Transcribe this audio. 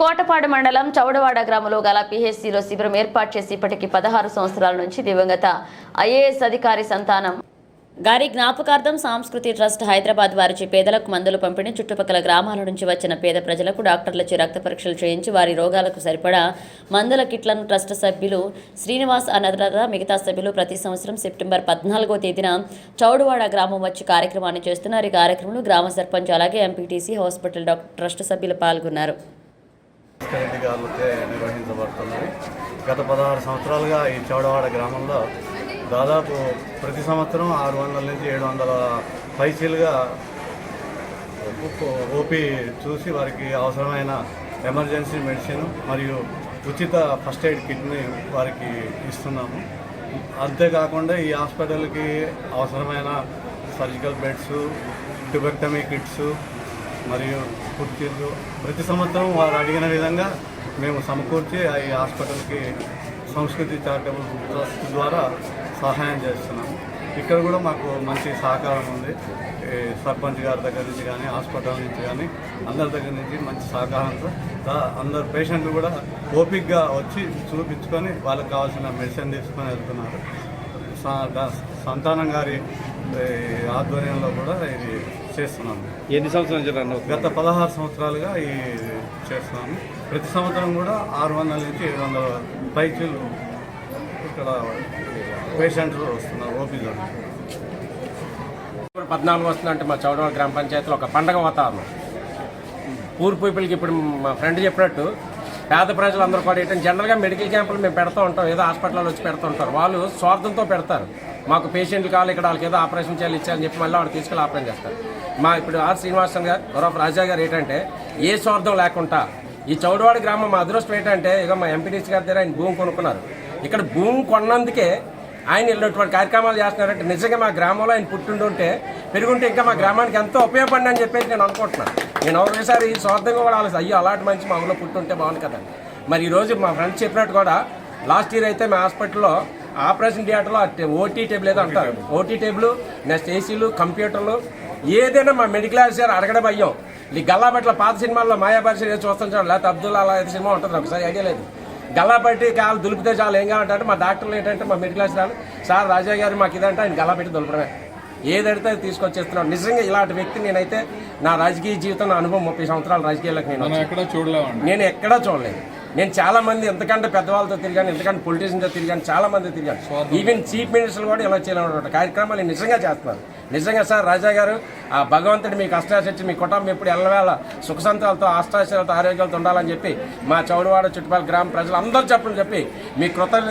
కోటపాడు మండలం చౌడవాడ గ్రామంలో గల పిహెచ్సిలో శిబిరం ఏర్పాటు చేసి ఇప్పటికి పదహారు సంవత్సరాల నుంచి దివంగత ఐఏఎస్ అధికారి సంతానం. గారి జ్ఞాపకార్థం సాంస్కృతి ట్రస్ట్ హైదరాబాద్ వారిచే పేదలకు మందులు పంపిణీ చుట్టుపక్కల గ్రామాల నుంచి వచ్చిన పేద ప్రజలకు డాక్టర్లచే రక్త పరీక్షలు చేయించి వారి రోగాలకు సరిపడా మందుల కిట్లను ట్రస్ట్ సభ్యులు శ్రీనివాస్ అనర్హత మిగతా సభ్యులు ప్రతి సంవత్సరం సెప్టెంబర్ పద్నాలుగో తేదీన చౌడువాడ గ్రామం వచ్చి కార్యక్రమాన్ని చేస్తున్నారు. ఈ కార్యక్రమంలో గ్రామ సర్పంచ్ అలాగే ఎంపీటీసీ హాస్పిటల్ డాక్టర్ ట్రస్ట్ సభ్యులు పాల్గొన్నారు. రెడ్డి గారితో నిర్వహించబడుతున్నది. గత పదహారు సంవత్సరాలుగా ఈ చౌడవాడ గ్రామంలో దాదాపు ప్రతి సంవత్సరం ఆరు వందల నుంచి ఏడు వందల పైసీలుగా ఓపీ చూసి వారికి అవసరమైన ఎమర్జెన్సీ మెడిసిన్ మరియు ఉచిత ఫస్ట్ ఎయిడ్ కిట్ని వారికి ఇస్తున్నాము. అంతేకాకుండా ఈ హాస్పిటల్కి అవసరమైన సర్జికల్ బెడ్స్ ట్యూబెక్టమీ కిట్స్ మరియు కుర్చీలు. ప్రతి సంవత్సరం వారు అడిగిన విధంగా మేము సమకూర్చి ఈ హాస్పిటల్కి సంస్కృతి చారిటబుల్ ట్రస్ట్ ద్వారా సహాయం చేస్తున్నాము ఇక్కడ కూడా మాకు మంచి సహకారం ఉంది. ఈ సర్పంచ్ గారి దగ్గర నుంచి కానీ హాస్పిటల్ నుంచి కానీ అందరి దగ్గర నుంచి మంచి సహకారంతో అందరు పేషెంట్లు కూడా ఓపిక్గా వచ్చి చూపించుకొని వాళ్ళకి కావాల్సిన మెడిసిన్ తీసుకొని వెళ్తున్నారు. స- సంతానం గారి ఆధ్వర్యంలో కూడా ఇది చేస్తున్నాము. ఎన్ని సంవత్సరాల నుంచి రన్ అవుతుంది? గత పదహారు సంవత్సరాలుగా ఈ చేస్తున్నాము. ప్రతి సంవత్సరం కూడా ఆరు వందల నుంచి ఏడు వందల పైచీలు ఇక్కడ పేషెంట్లు వస్తున్నారు ఓపీలో ఇప్పుడు పద్నాలుగు వస్తుందంటే మా చౌడవ గ్రామ పంచాయతీలో ఒక పండగ వాతావరణం. పూర్ పీపుల్కి ఇప్పుడు మా ఫ్రెండ్ చెప్పినట్టు పేద ప్రజలందరూ కూడా ఏంటంటే జనరల్గా మెడికల్ క్యాంపులు మేము పెడతా ఉంటాం ఏదో హాస్పిటల్లో వచ్చి పెడతా ఉంటారు. వాళ్ళు స్వార్థంతో పెడతారు. మాకు పేషెంట్లు కావాలి ఇక్కడ వాళ్ళకి ఏదో ఆపరేషన్ చేయాలి ఇచ్చారని చెప్పి మళ్ళీ వాళ్ళు తీసుకెళ్ళి ఆపరేషన్ చేస్తారు. మా ఇప్పుడు ఆర్ శ్రీనివాసన్ గారు గౌరవ రాజా గారు ఏంటంటే ఏ స్వార్థం లేకుండా ఈ చౌడవాడ గ్రామం మా అదృష్టం ఏంటంటే ఇక మా ఎంపీడీసీ గారి దగ్గర ఆయన భూమి కొనుక్కున్నారు. ఇక్కడ భూమి కొన్నందుకే ఆయన ఇలాంటి కార్యక్రమాలు చేస్తున్నారంటే నిజంగా మా గ్రామంలో ఆయన పుట్టిండుంటే పెరుగుంటే ఇంకా మా గ్రామానికి ఎంతో ఉపయోగపడి అని చెప్పేసి నేను అనుకుంటున్నాను. నేను ఒకసారి స్వార్థంగా కూడా వాళ్ళు అయ్యో అలాంటి మంచి మా ఊళ్ళో పుట్టుంటే బాగుంది కదా మరి ఈరోజు మా ఫ్రెండ్స్ చెప్పినట్టు కూడా లాస్ట్ ఇయర్ అయితే మా హాస్పిటల్లో ఆపరేషన్ థియేటర్లో ఓటీ టేబుల్ ఏదో అంటారు. ఓటీ టేబుల్ నెక్స్ట్ ఏసీలు కంప్యూటర్లు ఏదైనా మా మెడికల్ ఆఫీసర్ అడగడం అయ్యాం. ఈ గల్లాపట్ల పాత సినిమాల్లో మాయాపరిశ చూస్తుంటాం లేకపోతే అబ్దుల్ అలా అయితే సినిమా ఉంటుంది ఒకసారి ఐడియా లేదు. గల్లాపెట్టి కాలు దులిపితే చాలు ఏం కావాలంటే మా డాక్టర్లు ఏంటంటే మా మిడిల్ క్లాస్ రాలు సార్ రాజా గారు మాకు ఇదంటే ఆయన గల్లాపెట్టి దులపడమే. ఏదడితే అది తీసుకొచ్చేస్తున్నాం నిజంగా ఇలాంటి వ్యక్తి నేనైతే నా రాజకీయ జీవితం నా అనుభవం ముప్పై సంవత్సరాల రాజకీయాలకు నేను నేను ఎక్కడా చూడలేదు. నేను చాలా మంది ఎంతకంటే పెద్దవాళ్ళతో తిరిగాను ఎంతకంటే పొలిటీషియన్తో తిరిగాను చాలా మంది తిరిగాను. ఈవెన్ చీఫ్ మినిస్టర్లు కూడా ఇలా చేయాలన్నమాట. కార్యక్రమాలు నిజంగా చేస్తున్నారు. నిజంగా సార్ రాజా గారు ఆ భగవంతుడు మీకు అష్టాశక్తి మీ కుటుంబం ఎప్పుడు ఎల్లవేళ సుఖ సంతాలతో అష్టాశలతో ఆరోగ్యాలతో ఉండాలని చెప్పి మా చౌడవాడ చుట్టుపక్కల గ్రామ ప్రజలు అందరూ చెప్పని చెప్పి మీ కృతజ్ఞత